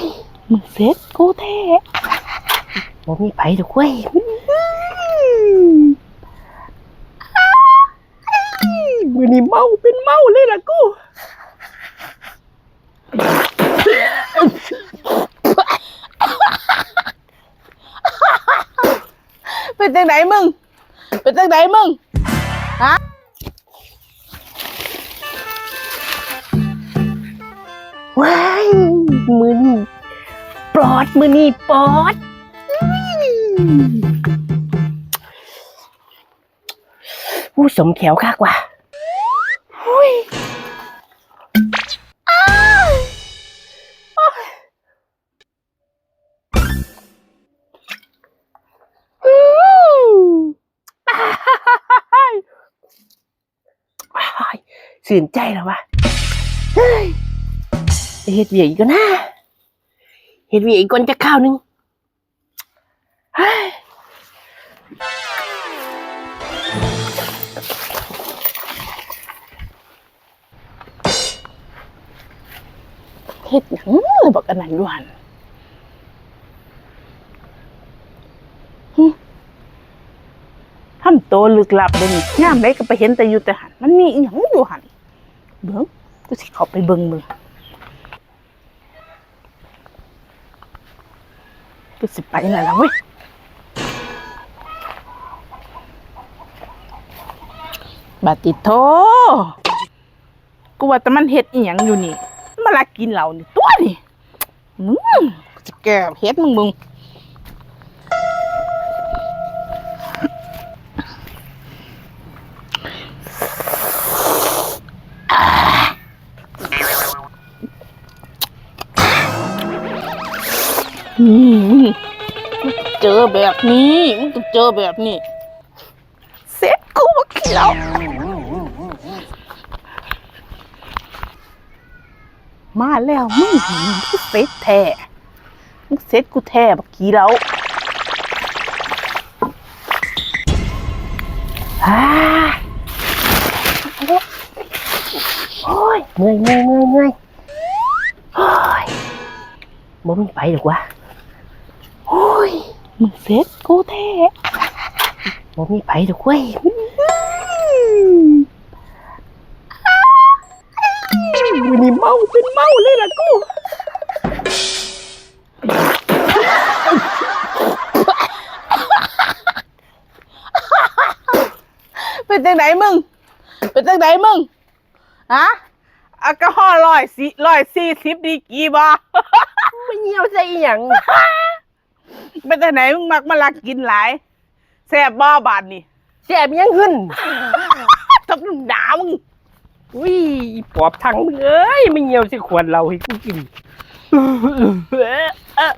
ยมึงเซ็ตกูแท้บ่มีไผดอกเว้ยมือนี้เมาเป็นเมาเลยล่ะกูเป็นจังไหนมึง เป็นจังไหนมึง ฮะว้ายมือนี่ป ลอดมือนี่ปลอดผู้สมแขวคักว่ะหุ้ยอ้าวโอ้ยอืมอ้ายอ้ายสื่นใจแล้ววะเฮ้ยไปเฮ็ดเวียกอีกก็นะ เฮ็ดเวียอีกก่อนจะข้าวหนึงเฮ็ดหยังเลยบอกอันนั้นอยู่หันทำตัวลึกลับเด้นี่ยามใดก็ไปเห็นแต่อยู่แต่หัน มันมีอีหยังอยู่หัน เบิ่งกูสิเข้าไปเบิ่งมึง กูสิไปนั่นล่ะเว้ยบาติโทกูว่าแต่มันเฮ็ดอีหยังอยู่นี่ มาลากินเหล่านี่ตัวนี่มึงจะแก้เฮ็ดมึงมึง เจอแบบนี้มึงต้องเจอแบบนี้เซ็ตกูมากินเหล้ามาแล้วมึงมึงคือเซ็ตแท้มึงเซ็ตกูแท้บักกี้แล้วอ่าโอ้ยเมื่อยเมื่อยเมื่อยเมื่อยโอ้ยบ่มีไปหรอกวะ มึงเซ็ตกูแท้บ่มีไปหรอกเว้ยมือนี้เมาเป็นเมาเลยล่ะกูเป็นจังไหนมึง เป็นจังไหนมึงฮะแอลกอฮอล์ร้อยสี่ร้อยสี่สิบดีกี่บ่ไม่เหี่ยวใส่อีหยัง เป็นจังไหนมึงมักมาลักกินหลายแซ่บบ่บาดนี่แซ่บยังขึ้นทับน้ำด่ามึงอุ้ยอีปอบทั้งมึงเอ้ยไม่เหี่ยวใส่ขวดเราให้กูกินเออเออ